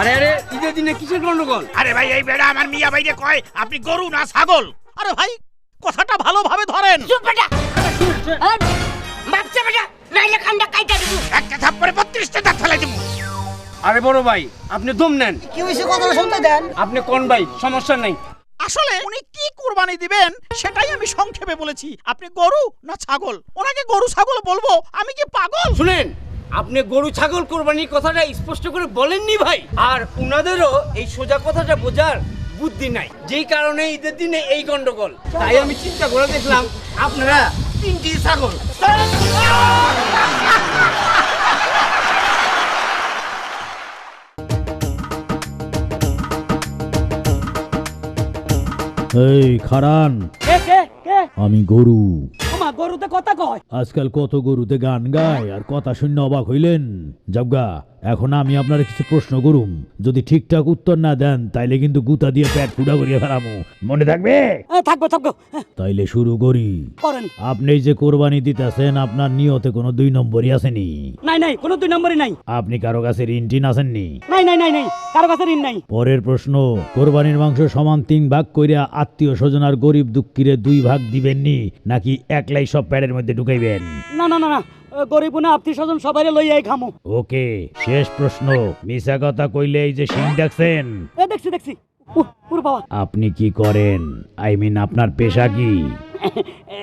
আরে আরে ঈদের দিনে কিসের গন্ডগোল? আরে ভাই এই বেড়া আমার মিয়া ভাইরে কয় আপনি গরু না ছাগল? আরে ভাই কথাটা ভালোভাবে ধরেন। চুপ বেটা। বাচ্চা বেটা নাইলে খান্ডা কাইটা দেবো। একটা থাপ্পড়ে বত্রিশটা দাঁত ফেলাই দেবো। আরে বড় ভাই আপনি দম নেন। কি হয়েছে কথাটা শুনতে দেন। আপনি কোন ভাই? সমস্যা নাই। আসলে উনি কি কুরবানি দিবেন, সেটাই আমি সংক্ষেপে বলেছি। আপনি গরু না ছাগল? ওনাকে গরু ছাগল বলব, আমি কি পাগল? শুনেন, আপনি গরু ছাগল কোরবানির কথাটা স্পষ্ট করে বলেননি ভাই। আর উনাদেরও এই সোজা কথাটা বোঝার বুদ্ধি নাই, যেই কারণে ঈদের দিনে এই গন্ডগোল। তাই আমি চিন্তা করে দেখলাম, আপনারা তিনটি ছাগল। এই খারান। কে কে কে? আমি গরু। আমার গরুতে কথা কয়? আজকাল কত গরুতে গান গায় আর কথা শূন্য অবাক হইলেন। জগা এখন আমি আপনার কিছু প্রশ্ন করুম। যদি ঠিকঠাক উত্তর না দেন তাইলে কিন্তু গুতা দিয়ে পেট ফুটা করিয়ে ফেলামু। মনে থাকবে? থাকব থাকব। তাইলে শুরু করি। করেন। আপনি যে কোরবানি দিতেছেন আপনার নিয়তে কোনো দুই নম্বরই আসেনি। নাই নাই কোনো দুই নম্বরই নাই। আপনি কারও কাছে ঋণ টিন আসেননি নাই নাই নাই নাই কারও কাছে ঋণ নাই। পরের প্রশ্ন কোরবানির মাংস সমান তিন ভাগ কইরা আত্মীয় স্বজন আর গরিব দুঃখীরে দুই ভাগ দিবেননি নাকি একলাই সব প্যাডের মধ্যে ঢুকাইবেন? না না না না আত্মীয় স্বজন সবাই লইয়াই খামো। ওকে শেষ প্রশ্ন। কথা কইলে এই যে সিং এ দেখছি দেখছি। বাবা। আপনি কি করেন? আই মিন আপনার পেশা কি? এ,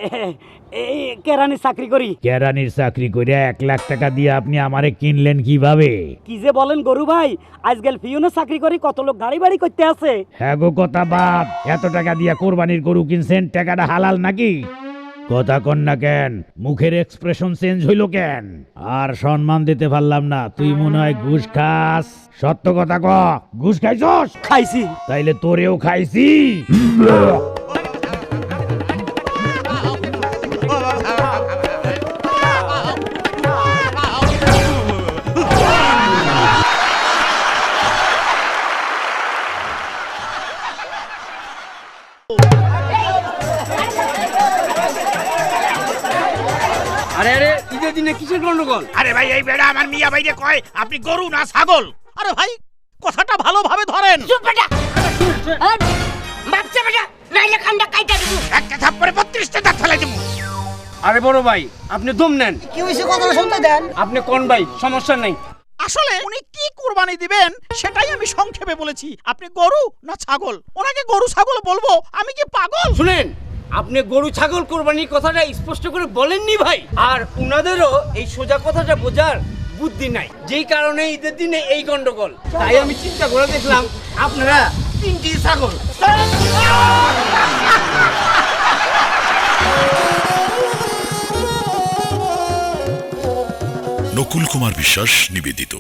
এই কেরানি চাকরি করি। কেরানির চাকরি করে এক লাখ টাকা দিয়ে আপনি আমারে কিনলেন কীভাবে? কি যে বলেন গরু ভাই আজকাল ফিউনে চাকরি করি কত লোক গাড়ি বাড়ি করতে আছে। হ্যাঁ গো কথা বাদ। এত টাকা দিয়া কোরবানির গরু কিনছেন টাকাটা হালাল নাকি? কথা কন না কেন? মুখের এক্সপ্রেশন চেঞ্জ হইল কেন? আর সম্মান দিতে পারলাম না। তুই মনে হয় ঘুষ খাস। সত্য কথা ক। ঘুষ খাইছস? খাইছি। তাইলে তোরেও খাইছি। আরে আরে ঈদের দিনে কিসের গন্ডগোল? আরে ভাই এই বেড়া আমার মিয়া ভাইরে কয় আপনি গরু না ছাগল? আরে ভাই কথাটা ভালোভাবে ধরেন। চুপ বেটা। বাচ্চা বেটা নাইলে খান্ডা কাইটা দেবো। একটা থাপ্পড়ে বত্রিশটা দাঁত ফেলাই দেবো। আরে বড় ভাই আপনি দম নেন। কি হয়েছে কথাটা শুনতে দেন? আপনি কোন ভাই? সমস্যা নাই। আসলে উনি কি কুরবানি দিবেন সেটাই আমি সংক্ষেপে বলেছি। আপনি গরু না ছাগল? ওনাকে গরু ছাগল বলব আমি কি পাগল? শুনেন আপনি গরু ছাগল কোরবানির কথাটা স্পষ্ট করে বলেননি ভাই। আর উনাদেরও এই সোজা কথাটা বোঝার বুদ্ধি নাই। যেই কারণে ঈদের দিনে এই গন্ডগোল। তাই আমি চিন্তা করে দেখলাম, আপনারা তিনটি ছাগল। নকুল কুমার বিশ্বাস নিবেদিত।